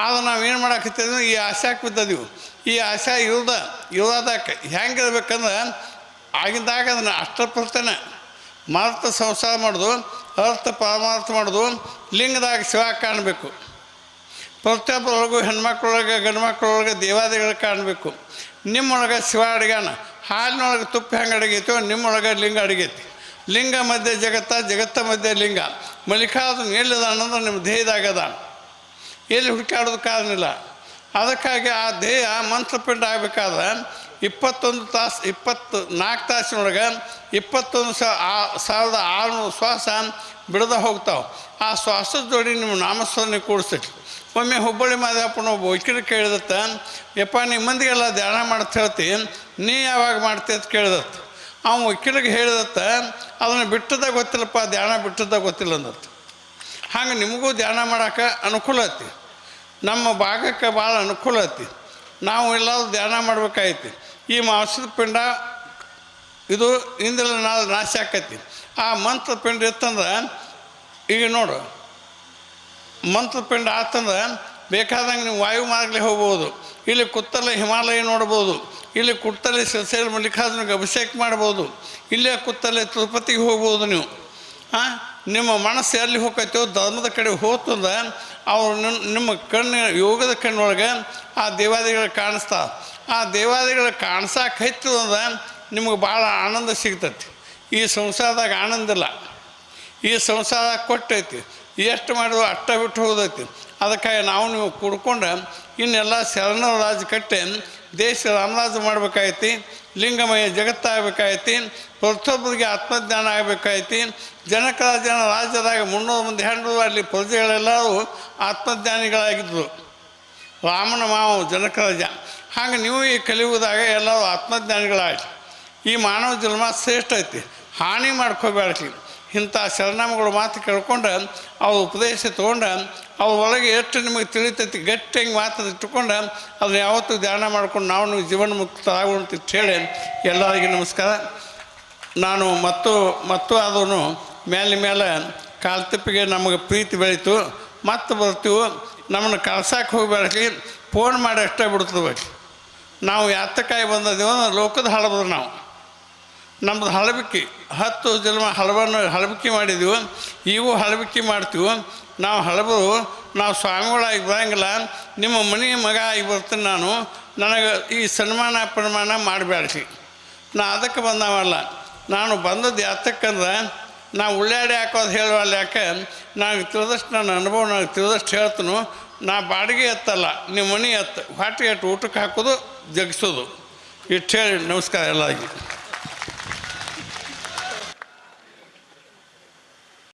ಆದ್ರೆ ನಾವು ಏನು ಮಾಡಾಕತ್ತಿದ್ವಿ, ಈ ಆಸೆ ಬಿದ್ದದೀವಿ. ಈ ಆಶಾ ಇಲ್ದ ಇಲ್ದಕ್ಕೆ ಹೆಂಗಿರ್ಬೇಕಂದ್ರೆ ಆಗಿದ್ದಾಗ ಅದನ್ನು ಅಷ್ಟಪಡ್ತಾನೆ ಮಾರ್ಥ ಸಂಸಾರ ಮಾಡೋದು, ಅರ್ಥ ಪರಮಾರ್ಥ ಮಾಡೋದು, ಲಿಂಗದಾಗ ಶಿವ ಕಾಣಬೇಕು. ಪ್ರತಿಯೊಬ್ಬರೊಳಗೂ ಹೆಣ್ಮಕ್ಳೊಳಗೆ ಗಂಡು ಮಕ್ಳೊಳಗೆ ದೇವಾದಿಗಳು ಕಾಣಬೇಕು. ನಿಮ್ಮೊಳಗೆ ಶಿವ ಅಡುಗೆನ ಹಾಲಿನೊಳಗೆ ತುಪ್ಪ ಹೆಂಗೆ ಅಡಗೈತೋ ನಿಮ್ಮೊಳಗೆ ಲಿಂಗ ಅಡಗೈತಿ. ಲಿಂಗ ಮಧ್ಯೆ ಜಗತ್ತ ಜಗತ್ತ ಮಧ್ಯೆ ಲಿಂಗ. ಮಲ್ಲಿಕಾರ್ಜುನ ಎಲ್ಲಿದ ಅನ್ನೋದು ನಿಮ್ಮ ದೇಹದಾಗದ ಎಲ್ಲಿ ಹುಡುಕಾಡೋದು ಕಾರಣವಿಲ್ಲ. ಅದಕ್ಕಾಗಿ ಆ ದೇಹ ಮಂತ್ರಪಿಂಡ ಆಗಬೇಕಾದ್ರೆ ಇಪ್ಪತ್ತೊಂದು ತಾಸು, ಇಪ್ಪತ್ತು, ನಾಲ್ಕು ತಾಸಿನೊಳಗೆ ಇಪ್ಪತ್ತೊಂದು ಸಾ, ಆ, ಸಾವಿರದ ಆರುನೂರು ಶ್ವಾಸ ಬಿಡದ ಹೋಗ್ತಾವೆ. ಆ ಶ್ವಾಸದ ಜೋಡಿ ನಿಮ್ಮ ನಾಮಸ್ಮರಣೆ ಕೂಡಿಸ್ತೀರಿ ಒಮ್ಮೆ ಹುಬ್ಬಳ್ಳಿ ಮಾದಪ್ಪನ ಒಬ್ಬ ವಕೀಲ ಕೇಳಿದತ್ತ, ಯಪ್ಪ ನಿಮ್ಮ ಮಂದಿಗೆಲ್ಲ ಧ್ಯಾನ ಮಾಡ್ತಾ ಹೇಳ್ತಿ ನೀ ಯಾವಾಗ ಮಾಡ್ತಿ? ಅಂತ ಕೇಳಿದತ್ತ. ಅವನು ವಕೀಲಿಗೆ ಹೇಳಿದತ್ತ, ಅದನ್ನು ಬಿಟ್ಟದ ಗೊತ್ತಿಲ್ಲಪ್ಪ, ಧ್ಯಾನ ಬಿಟ್ಟದ ಗೊತ್ತಿಲ್ಲ ಅಂದತ್ತ. ಹಂಗೆ ನಿಮಗೂ ಧ್ಯಾನ ಮಾಡೋಕೆ ಅನುಕೂಲ ಐತಿ. ನಮ್ಮ ಭಾಗಕ್ಕೆ ಭಾಳ ಅನುಕೂಲ ಐತಿ. ನಾವು ಎಲ್ಲರೂ ಧ್ಯಾನ ಮಾಡ್ಬೇಕಾಯ್ತಿ. ಈ ಮಾಂಸದ ಪಿಂಡ ಇದು ಇಂದ್ರ ನಾಳೆ ನಾಶ ಆಕೈತಿ. ಆ ಮಂತ್ರ ಪಿಂಡ ಇತ್ತಂದ್ರೆ, ಈಗ ನೋಡು ಮಂತ್ರ ಪಿಂಡ ಆತಂದ್ರೆ ಬೇಕಾದಂಗೆ ನೀವು ವಾಯು ಮಾರ್ಗಲೇ ಹೋಗ್ಬೋದು. ಇಲ್ಲಿ ಕುತ್ತಲೆ ಹಿಮಾಲಯ ನೋಡ್ಬೋದು. ಇಲ್ಲಿ ಕುತ್ತಲೆ ಸಸೇಲ್ ಮಲ್ಲಿಕಾರ್ಜುನಿಗೆ ಅಭಿಷೇಕ ಮಾಡ್ಬೋದು. ಇಲ್ಲೇ ಕುತ್ತಲೆ ತಿರುಪತಿಗೆ ಹೋಗ್ಬೋದು ನೀವು. ಹಾಂ ನಿಮ್ಮ ಮನಸ್ಸು ಎಲ್ಲಿ ಹೋಗ್ತೈತೋ ಧರ್ಮದ ಕಡೆ ಹೋತಂದ್ರೆ ಅವ್ರು ನಿಮ್ಮ ಕಣ್ಣಿನ ಯೋಗದ ಕಣ್ಣೊಳಗೆ ಆ ದೇವಾದಿಗಳು ಕಾಣಿಸ್ತಾವೆ ಆ ದೇವಾದಿಗಳು ಕಾಣಿಸಕ್ಕೆ ಹೈತು ಅಂದ್ರೆ ನಿಮಗೆ ಭಾಳ ಆನಂದ ಸಿಗ್ತೈತಿ. ಈ ಸಂಸಾರದಾಗ ಆನಂದ ಇಲ್ಲ. ಈ ಸಂಸಾರ ಕೊಟ್ಟೈತಿ. ಎಷ್ಟು ಮಾಡಿದ್ರು ಅಷ್ಟ ಬಿಟ್ಟು ಹೋದೈತಿ. ಅದಕ್ಕಾಗಿ ನಾವು ನೀವು ಕುಡ್ಕೊಂಡು ಇನ್ನೆಲ್ಲ ಶರಣ ರಾಜ ಕಟ್ಟಿ ದೇಶ ರಾಮರಾಜ ಮಾಡ್ಬೇಕಾಯ್ತಿ, ಲಿಂಗಮಯ ಜಗತ್ತಾಗಬೇಕಾಯ್ತಿ ಪ್ರತಿಯೊಬ್ಬರಿಗೆ ಆತ್ಮಜ್ಞಾನ ಆಗಬೇಕಾಯ್ತಿ ಜನಕ ಜನ ರಾಜ್ಯದಾಗ ಮುನ್ನೂರು ಮಂದಿ ಹೆಣ್ಣು ಅಲ್ಲಿ ಪ್ರಜೆಗಳೆಲ್ಲರೂ ಆತ್ಮಜ್ಞಾನಿಗಳಾಗಿದ್ದರು ರಾಮನ ಮಾವು ಜನಕ ರಾಜ ಹಾಗೆ ನೀವು ಈ ಕಲಿಯುವುದಾಗ ಎಲ್ಲರೂ ಆತ್ಮಜ್ಞಾನಿಗಳಾಗಿ ಈ ಮಾನವ ಜನ್ಮ ಶ್ರೇಷ್ಠ ಐತಿ. ಹಾನಿ ಮಾಡ್ಕೋಬೇಡ್ರಿ. ಇಂಥ ಶರಣಾಮಗಳು ಮಾತು ಕೇಳ್ಕೊಂಡು ಅವ್ರ ಉಪದೇಶ ತೊಗೊಂಡು ಅವ್ರ ಒಳಗೆ ಎಷ್ಟು ನಿಮಗೆ ತಿಳಿತೈತಿ, ಗಟ್ಟಿಯಾಗಿ ಮಾತು ಇಟ್ಟುಕೊಂಡು ಅದನ್ನ ಯಾವತ್ತೂ ಧ್ಯಾನ ಮಾಡ್ಕೊಂಡು ನಾವು ಜೀವನ ಮುಕ್ತ ಆಗುವಂತ ಹೇಳಿ ಎಲ್ಲರಿಗೂ ನಮಸ್ಕಾರ. ನಾನು ಮತ್ತು ಮತ್ತು ಅದನ್ನು ಮೇಲೆ ಮೇಲೆ ಕಾಲ್ತಿಪ್ಪಿಗೆ ನಮಗೆ ಪ್ರೀತಿ ಬೆಳೀತು. ಮತ್ತೆ ಬರ್ತೀವಿ, ನಮ್ಮನ್ನು ಕಳ್ಸಕ್ಕೆ ಹೋಗ್ಬೇಡ್ರಿ, ಫೋನ್ ಮಾಡಿ ಅಷ್ಟೇ ಬಿಡ್ತದೆ ನಾವು ಯಾತಕ್ಕಾಗಿ ಬಂದದೇವೋ ಲೋಕದ ಹಳಬರು ನಾವು. ನಮ್ಮದು ಹಳಬಿಕ್ಕಿ, ಹತ್ತು ಜನ್ಮ ಹಳಬನ್ನು ಹಳಬಿಕ್ಕಿ ಮಾಡಿದ್ದೀವಿ, ಈಗೂ ಹಳಬಿಕ್ಕಿ ಮಾಡ್ತೀವಿ. ನಾವು ಹಳಬರು, ನಾವು ಸ್ವಾಮಿಗಳಾಗಿ ಬರೋಂಗಿಲ್ಲ, ನಿಮ್ಮ ಮನೆ ಮಗ ಆಗಿ ಬರ್ತೀನಿ ನಾನು, ನನಗೆ ಈ ಸನ್ಮಾನ ಪ್ರಮಾಣ ಮಾಡಬೇಡ್ರಿ ನಾ ಅದಕ್ಕೆ ಬಂದವಲ್ಲ. ನಾನು ಬಂದದ್ದು ಯಾತಕ್ಕಂದ್ರೆ ನಾವು ಉಳ್ಳಾಡಿ ಹಾಕೋದು ಹೇಳುವಲ್ಲ ಯಾಕೆ ನನಗೆ ತಿಳಿದಷ್ಟು ನನ್ನ ಅನುಭವ ನನಗೆ ತಿಳಿದಷ್ಟು ಹೇಳ್ತನು, ನಾ ಬಾಡಿಗೆ ಎತ್ತಲ್ಲ, ನಿಮ್ಮ ಮನೆ ಎತ್ತ, ಹೊಟ್ಟೆ ಎಟ್ಟು ಊಟಕ್ಕೆ ಹಾಕೋದು, ಜಗಿಸೋದು. ಇಟ್ಟು ಹೇಳಿ, ನಮಸ್ಕಾರ ಎಲ್ಲರಿಗೂ.